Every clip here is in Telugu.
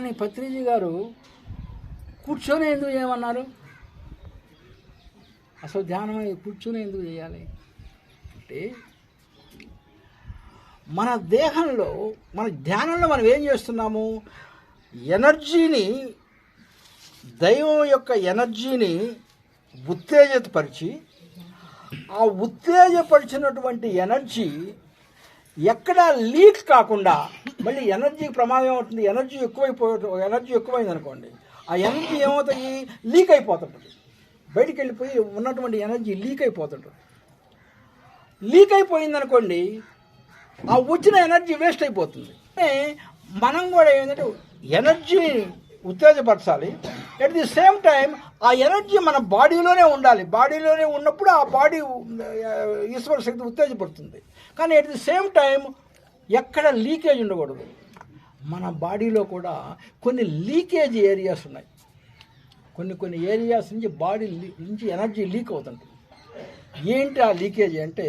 కానీ పత్రిజీ గారు కూర్చొని ఎందుకు చేయమన్నారు? అసలు ధ్యానం కూర్చొని ఎందుకు చేయాలి? అంటే మన దేహంలో మన ధ్యానంలో మనం ఏం చేస్తున్నాము? ఎనర్జీని దైవం యొక్క ఎనర్జీని ఉత్తేజపరిచి ఆ ఉత్తేజపరిచినటువంటి ఎనర్జీ ఎక్కడా లీక్ కాకుండా మళ్ళీ ఎనర్జీకి ప్రమాదం అవుతుంది ఎనర్జీ ఎక్కువైపో ఎనర్జీ ఎక్కువైంది అనుకోండి ఆ ఎనర్జీ ఏమవుతాయి లీక్ అయిపోతుంటుంది. బయటికి వెళ్ళిపోయి ఉన్నటువంటి ఎనర్జీ లీక్ అయిపోతుంటుంది. లీక్ అయిపోయింది అనుకోండి ఆ వచ్చిన ఎనర్జీ వేస్ట్ అయిపోతుంది. మనం కూడా ఏంటంటే ఎనర్జీని ఉత్తేజపరచాలి. ఎట్ ది సేమ్ టైం ఆ ఎనర్జీ మన బాడీలోనే ఉండాలి. బాడీలోనే ఉన్నప్పుడు ఆ బాడీ ఈశ్వర శక్తి ఉత్తేజపడుతుంది. కానీ ఎట్ ది సేమ్ టైం ఎక్కడ లీకేజ్ ఉండకూడదు. మన బాడీలో కూడా కొన్ని లీకేజ్ ఏరియాస్ ఉన్నాయి. కొన్ని కొన్ని ఏరియాస్ నుంచి బాడీ నుంచి ఎనర్జీ లీక్ అవుతుంటుంది ఏంటి ఆ లీకేజ్ అంటే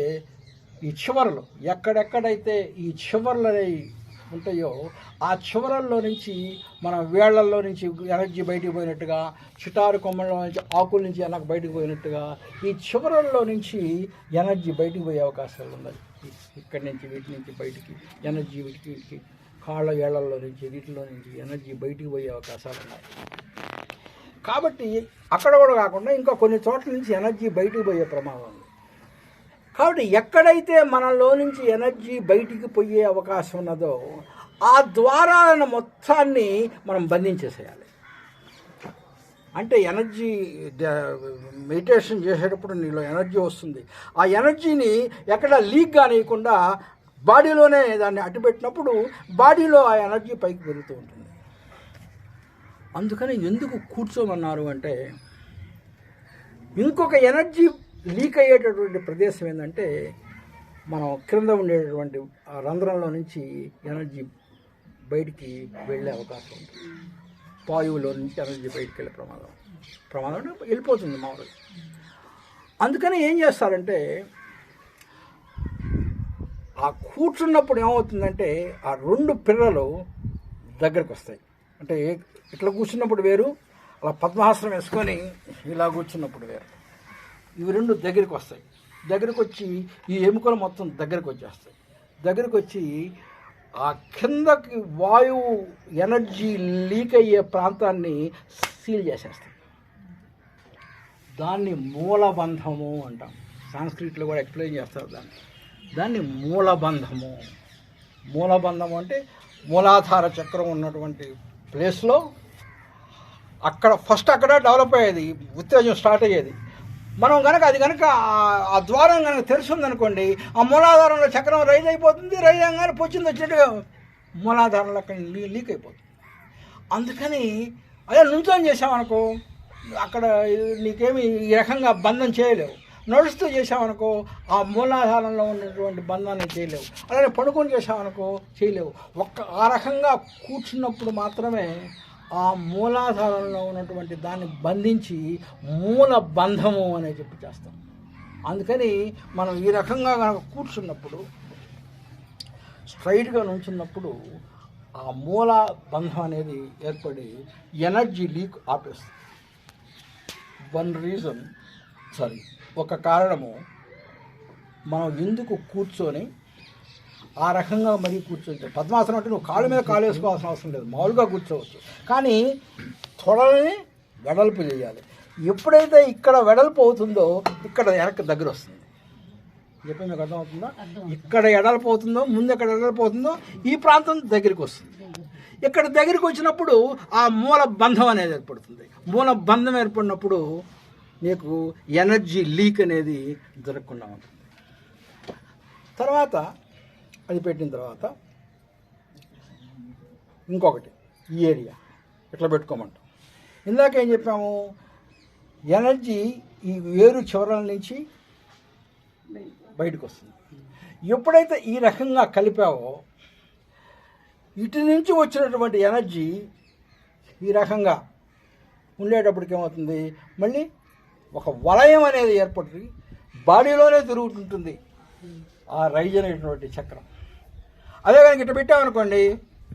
ఈ చివరలు. ఎక్కడెక్కడైతే ఈ చివర్లు అనేవి ఉంటాయో ఆ చివరల్లో నుంచి మన వేళ్ళల్లో నుంచి ఎనర్జీ బయటికి పోయినట్టుగా చిటారు కొమ్మల్లో నుంచి ఆకుల నుంచి ఎనక బయటికి పోయినట్టుగా ఈ చివరల్లో నుంచి ఎనర్జీ బయటికి పోయే అవకాశాలు ఉన్నాయి. ఇక్కడి నుంచి వీటి నుంచి బయటికి ఎనర్జీ వీటికి వీటికి కాళ్ళ ఏళ్ళలో నుంచి వీటిలో నుంచి ఎనర్జీ బయటికి పోయే అవకాశాలు ఉన్నాయి. కాబట్టి అక్కడ కూడా కాకుండా ఇంకా కొన్ని చోట్ల నుంచి ఎనర్జీ బయటికి పోయే ప్రమాదం ఉంది. కాబట్టి ఎక్కడైతే మనలో నుంచి ఎనర్జీ బయటికి పోయే అవకాశం ఉన్నదో ఆ ద్వారాలను మొత్తాన్ని మనం బంధించేసేయాలి. అంటే ఎనర్జీ మెడిటేషన్ చేసేటప్పుడు నీలో ఎనర్జీ వస్తుంది. ఆ ఎనర్జీని ఎక్కడ లీక్ కానియకుండా బాడీలోనే దాన్ని అడ్డుపెట్టినప్పుడు బాడీలో ఆ ఎనర్జీ పైకి పెరుగుతూ ఉంటుంది. అందుకని ఎందుకు కూర్చోమన్నారు అంటే ఇంకొక ఎనర్జీ లీక్ అయ్యేటటువంటి ప్రదేశం ఏంటంటే మనం క్రింద ఉండేటటువంటి ఆ రంధ్రంలో నుంచి ఎనర్జీ బయటికి వెళ్ళే అవకాశం ఉంది వాయువులో నుంచి ఎనర్జీ బయటికి వెళ్ళే ప్రమాదం. ప్రమాదం అంటే వెళ్ళిపోతుంది మామూలుగా. అందుకని ఏం చేస్తారంటే ఆ కూర్చున్నప్పుడు ఏమవుతుందంటే ఆ రెండు పిల్లలు దగ్గరకు వస్తాయి. అంటే ఇట్లా కూర్చున్నప్పుడు వేరు అలా పద్మాసనం వేసుకొని ఇలా కూర్చున్నప్పుడు వేరు. ఇవి రెండు దగ్గరికి వస్తాయి. దగ్గరికి వచ్చి ఈ ఎముకలు మొత్తం దగ్గరికి వచ్చేస్తాయి దగ్గరికి వచ్చి ఆ కిందకి వాయువు ఎనర్జీ లీక్ అయ్యే ప్రాంతాన్ని సీల్ చేసేస్తాయి. దాన్ని మూలబంధము అంటాం. సాంస్క్రిట్లో కూడా ఎక్స్ప్లెయిన్ చేస్తారు దాన్ని. దాన్ని మూలబంధము. మూలబంధము అంటే మూలాధార చక్రం ఉన్నటువంటి ప్లేస్లో అక్కడ ఫస్ట్ అక్కడ డెవలప్ అయ్యేది ఉత్తేజం స్టార్ట్ అయ్యేది. మనం కనుక అది కనుక ఆ- ద్వారం కనుక తెరిచిందనుకోండి ఆ మూలాధారంలో చక్రం రైజ్ అయిపోతుంది రైజ్ అంగానే పొచ్చింది వచ్చినట్టుగా మూలాధారంలో అక్కడ లీ లీక్ అయిపోతుంది. అందుకని అదే నుంచొని చేసామనుకో అక్కడ నీకేమి ఈ రకంగా బంధం చేయలేవు. నడుస్తూ చేసామనుకో ఆ మూలాధారంలో ఉన్నటువంటి బంధాన్ని చేయలేవు. అలానే పడుకొని చేసామనుకో చేయలేవు. ఒక్క ఆ రకంగా కూర్చున్నప్పుడు మాత్రమే ఆ మూలాధారంలో ఉన్నటువంటి దాన్ని బంధించి మూల బంధము అనే చెప్పి చేస్తాం. అందుకని మనం ఈ రకంగా కనుక కూర్చున్నప్పుడు స్ట్రైట్గా నుంచున్నప్పుడు ఆ మూల బంధం అనేది ఏర్పడి ఎనర్జీ లీక్ ఆపేస్తుంది. వన్ రీజన్ సారీ ఒక కారణము మనం ఎందుకు కూర్చొని ఆ రకంగా మరీ కూర్చోవచ్చు పద్మాసనం అంటే నువ్వు కాళ్ళ మీద కాలు వేసుకోవాల్సిన అవసరం లేదు. మామూలుగా కూర్చోవచ్చు. కానీ తొడలని వెడల్పు చేయాలి. ఎప్పుడైతే ఇక్కడ వెడల్పు అవుతుందో ఇక్కడ వెనక్కి దగ్గర వస్తుంది. చెప్పి మీకు అర్థమవుతుందా? ఇక్కడ ఎడల్పు అవుతుందో ముందు ఎక్కడ ఎడల్పు అవుతుందో ఈ ప్రాంతం దగ్గరికి వస్తుంది. ఇక్కడ దగ్గరికి వచ్చినప్పుడు ఆ మూల బంధం అనేది ఏర్పడుతుంది. మూల బంధం ఏర్పడినప్పుడు నీకు ఎనర్జీ లీక్ అనేది జరగకుండా ఉంటుంది. తర్వాత అది పెట్టిన తర్వాత ఇంకొకటి ఈ ఏరియా. ఇట్లా పెట్టుకోమంటాం. ఇందాక ఏం చెప్పాము? ఎనర్జీ ఈ వేరు చివరల నుంచి బయటకు వస్తుంది ఎప్పుడైతే ఈ రకంగా కలిపావో ఇటు నుంచి వచ్చినటువంటి ఎనర్జీ ఈ రకంగా ఉండేటప్పటికి ఏమవుతుంది? మళ్ళీ ఒక వలయం అనేది ఏర్పడి బాడీలోనే తిరుగుతుంటుంది. ఆ రైజ్ అనేటువంటి చక్రం. అదే కనుక ఇట్లా పెట్టామనుకోండి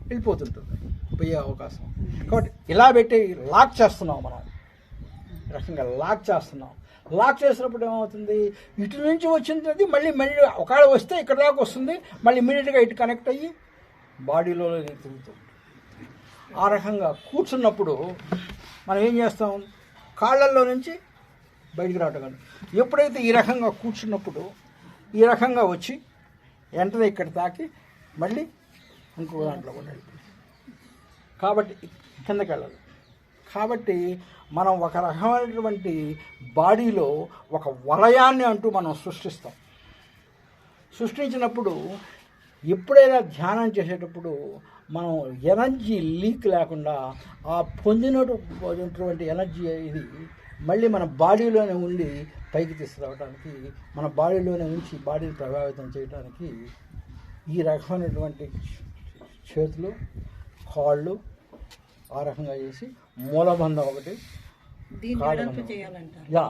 వెళ్ళిపోతుంటుంది. పోయే అవకాశం. కాబట్టి ఇలా పెట్టి లాక్ చేస్తున్నాం మనం. రకంగా లాక్ చేస్తున్నాం. లాక్ చేసినప్పుడు ఏమవుతుంది? ఇటు నుంచి వచ్చినది మళ్ళీ మళ్ళీ ఒకవేళ వస్తే ఇక్కడ దాకా వస్తుంది మళ్ళీ ఇమీడియట్గా ఇటు కనెక్ట్ అయ్యి బాడీలో తిరుగుతుంది ఆ రకంగా కూర్చున్నప్పుడు మనం ఏం చేస్తాం? కాళ్ళల్లో నుంచి బయటికి రావటం కానీ ఎప్పుడైతే ఈ రకంగా కూర్చున్నప్పుడు ఈ రకంగా వచ్చి వెంటనే ఇక్కడ తాకి మళ్ళీ ఇంకో దాంట్లో కూడా కాబట్టి కిందకి వెళ్ళదు కాబట్టి మనం ఒక రకమైనటువంటి బాడీలో ఒక వలయాన్ని అంటూ మనం సృష్టిస్తాం. సృష్టించినప్పుడు ఎప్పుడైనా ధ్యానం చేసేటప్పుడు మనం ఎనర్జీ లీక్ లేకుండా ఆ పొందినటువంటి ఎనర్జీ ఇది మళ్ళీ మన బాడీలోనే ఉండి పైకి తీసుకురావడానికి మన బాడీలోనే ఉంచి బాడీని ప్రభావితం చేయడానికి ఈ రకమైనటువంటి చేతులు కాళ్ళు ఆ రకంగా చేసి మూలబంధం ఒకటి యా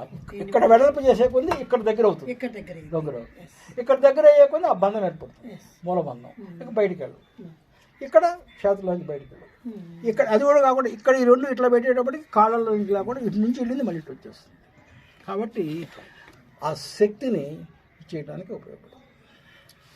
ఇక్కడ వెడల్పు చేసే కొద్ది ఇక్కడ దగ్గర అవుతుంది ఇక్కడ దగ్గర. దగ్గర. ఇక్కడ దగ్గర అయ్యే కొద్ది ఆ బంధం ఏర్పడుతుంది. మూలబంధం Hmm. ఇక బయటికి వెళ్ళు ఇక్కడ చేతుల్లోంచి బయటికి వెళ్ళు Hmm. ఇక్కడ అది కూడా కాకుండా ఇక్కడ ఈ రెండు ఇట్లా పెట్టేటప్పటికి కాళ్ళలో నుంచి కాకుండా ఇటు నుంచి వెళ్ళింది మళ్ళీ ఇటు వచ్చేస్తుంది. కాబట్టి ఆ శక్తిని చేయడానికి ఉపయోగపడుతుంది.